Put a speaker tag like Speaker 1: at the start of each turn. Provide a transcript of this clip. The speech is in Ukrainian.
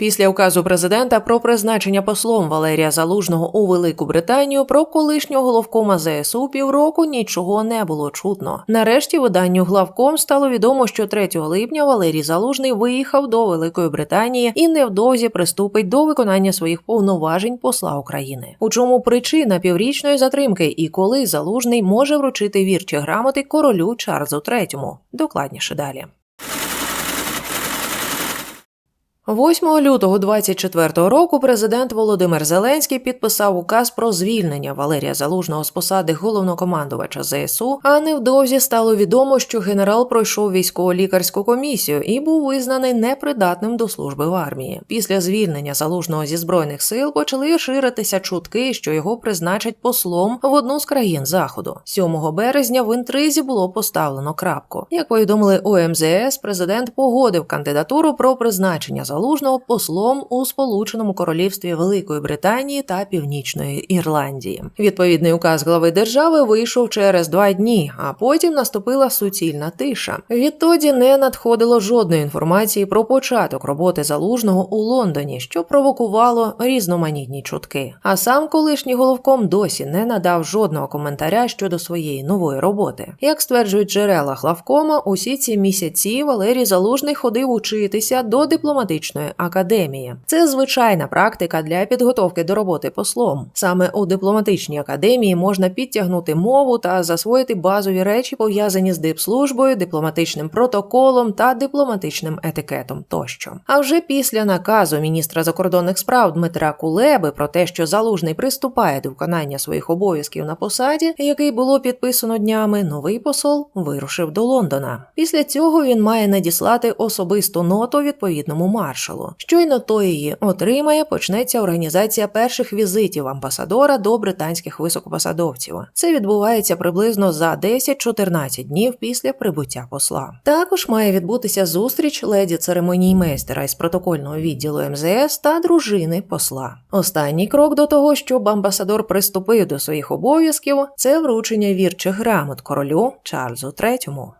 Speaker 1: Після указу президента про призначення послом Валерія Залужного у Велику Британію про колишнього головкома ЗСУ півроку нічого не було чутно. Нарешті виданню главком стало відомо, що 3 липня Валерій Залужний виїхав до Великої Британії і невдовзі приступить до виконання своїх повноважень посла України. У чому причина піврічної затримки і коли Залужний може вручити вірчі грамоти королю Чарльзу III? Докладніше далі. 8 лютого 24 року президент Володимир Зеленський підписав указ про звільнення Валерія Залужного з посади головнокомандувача ЗСУ. А невдовзі стало відомо, що генерал пройшов військово-лікарську комісію і був визнаний непридатним до служби в армії. Після звільнення залужного зі збройних сил почали ширитися чутки, що його призначать послом в одну з країн заходу. 7 березня в інтризі було поставлено крапку. Як повідомили у МЗС, президент погодив кандидатуру про призначення залужного послом у Сполученому Королівстві Великої Британії та Північної Ірландії. Відповідний указ глави держави вийшов через два дні, а потім наступила суцільна тиша. Відтоді не надходило жодної інформації про початок роботи залужного у Лондоні, що провокувало різноманітні чутки. А сам колишній головком досі не надав жодного коментаря щодо своєї нової роботи. Як стверджують джерела главкома, усі ці місяці Валерій Залужний ходив учитися до дипломатичної академії. Це звичайна практика для підготовки до роботи послом. Саме у дипломатичній академії можна підтягнути мову та засвоїти базові речі, пов'язані з дипслужбою, дипломатичним протоколом та дипломатичним етикетом тощо. А вже після наказу міністра закордонних справ Дмитра Кулеби про те, що залужний приступає до виконання своїх обов'язків на посаді, який було підписано днями, новий посол вирушив до Лондона. Після цього він має надіслати особисту ноту відповідному маршалу. Щойно той її отримає, почнеться організація перших візитів амбасадора до британських високопосадовців. Це відбувається приблизно за 10-14 днів після прибуття посла. Також має відбутися зустріч леді церемоніймейстера із протокольного відділу МЗС та дружини посла. Останній крок до того, щоб амбасадор приступив до своїх обов'язків, це вручення вірчих грамот королю Чарльзу III.